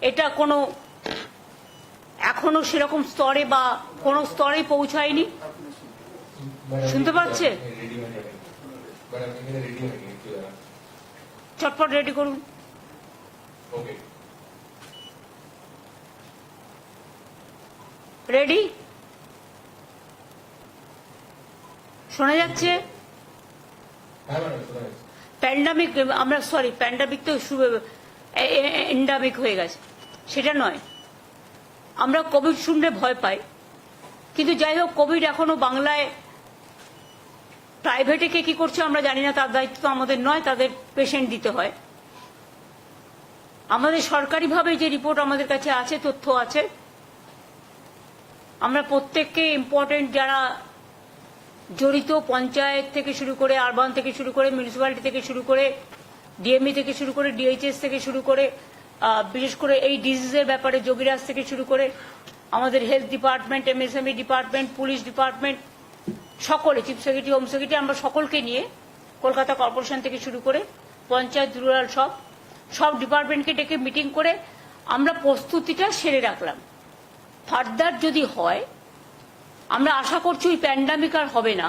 এটা কোনো এখনও সেরকম স্তরে বা কোনো স্তরে পৌঁছায়নি? শুনতে পাচ্ছে? চটপট রেডি করুন। রেডি শোনা যাচ্ছে? শোনা যাচ্ছে। প্যান্ডামিক আমরা সরি প্যান্ডামিক তো এন্ডামিক হয়ে গেছে। সেটা নয়। আমরা কোভিড শুনলে ভয় পাই। কিন্তু যাই হোক, কোভিড এখনও বাংলায় প্রাইভেটে কে কি করছে আমরা জানি না, তার দায়িত্ব আমাদের নয়, তাদের পেশেন্ট দিতে হয়। আমাদের সরকারিভাবে যে রিপোর্ট আমাদের কাছে আছে, তথ্য আছে, আমরা প্রত্যেককে ইম্পর্টেন্ট যারা জড়িত, পঞ্চায়েত থেকে শুরু করে আরবান থেকে শুরু করে মিউনিসিপ্যালিটি থেকে শুরু করে ডিএমই থেকে শুরু করে ডিএইচএস থেকে শুরু করে বিশেষ করে এই ডিজিজের ব্যাপারে, যোগীরাজ থেকে শুরু করে আমাদের health department MSME department police department সকলে চিফ সেক্রেটারি হোম সেক্রেটারি আমরা সকলকে নিয়ে কলকাতা কর্পোরেশন থেকে শুরু করে পঞ্চায়েত রুরাল সব সব ডিপার্টমেন্টকে ডেকে মিটিং করে আমরা প্রস্তুতিটা সেরে রাখলাম। ফার্দার যদি হয়, আমরা আশা করছি ওই প্যান্ডামিক আর হবে না।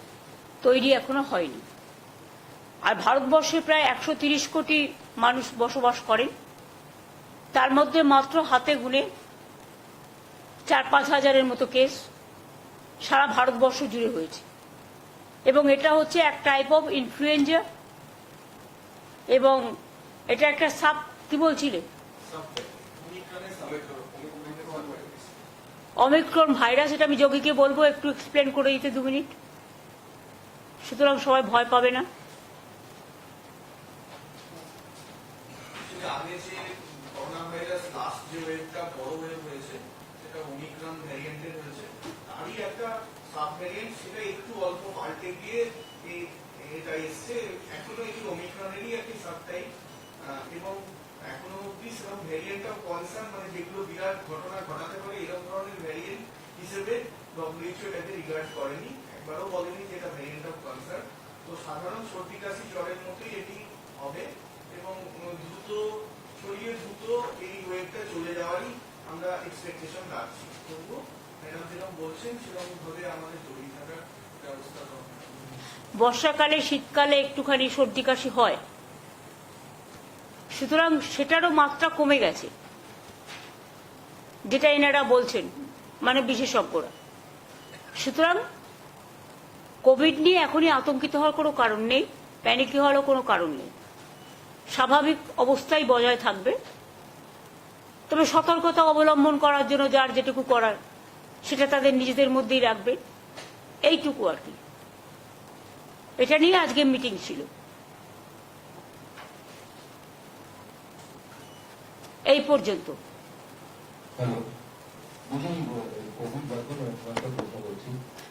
তৈরি এখনও হয়নি। আর ভারতবর্ষে প্রায় একশো কোটি মানুষ বসবাস করেন তার মধ্যে মাত্র হাতে গুনে চার পাঁচ হাজারের মতো কেস সারা ভারতবর্ষ জুড়ে হয়েছে। এবং এটা হচ্ছে এক টাইপ অফ ইনফ্লুয়েঞ্জা এবং এটা একটা সাব, কি বলছিলে? অমিক্রন ভাইরাস এটা আমি যোগীকে বলব, একটু এক্সপ্লেন করে দিতে দু মিনিট সুতরাং সবাই ভয় পাবে না। এবং এখনও সেরকম ভ্যারিয়েন্ট মানে যেগুলো বিরাট ঘটনা ঘটাতে পারে, এরকম ধরনের ভ্যারিয়েন্ট হিসেবে রিগার্ড করেনি, একবারও বলেনি যে এটা ভ্যারিয়েন্ট অফ কনসার্ন তো সাধারণ সর্দি কাশি জ্বরের মতোই এটি হবে এবং দ্রুত, ছড়িয়ে দ্রুত এই চলে যাওয়ারই আমরা এক্সপেকটেশন রাখছি। তবুও ম্যাডাম যেরকম বলছেন, সেরকম ভাবে আমাদের জড়িয়ে থাকার ব্যবস্থা বর্ষাকালে, শীতকালে একটুখানি সর্দি কাশি হয়। সুতরাং সেটারও মাত্রা কমে গেছে। যেটা এনারা বলছেন মানে বিশেষজ্ঞরা। সুতরাং কোভিড নিয়ে এখনই আতঙ্কিত হওয়ার কোনো কারণ নেই প্যানিকি হওয়ারও কোনো কারণ নেই। স্বাভাবিক অবস্থায় বজায় থাকবে। তবে সতর্কতা অবলম্বন করার জন্য যার যেটুকু করার, সেটা তাদের নিজেদের মধ্যেই রাখবে। এইটুকু আর কি। এটা নিয়ে আজকে মিটিং ছিল। এই পর্যন্ত।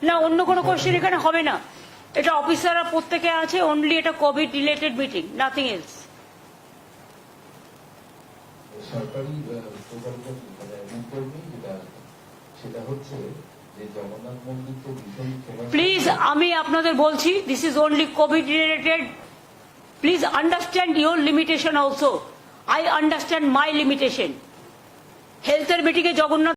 না অন্য কোনো কোশ্চেন এখানে হবে না। এটা অফিসাররা প্রত্যেকে আছে অনলি এটা covid related meeting nothing else সরকারি মানে সেটা হচ্ছে। প্লিজ আমি আপনাদের বলছি this is only covid related please understand your limitation also I understand my limitation হেলথের মিটিংয়ে জগন্নাথ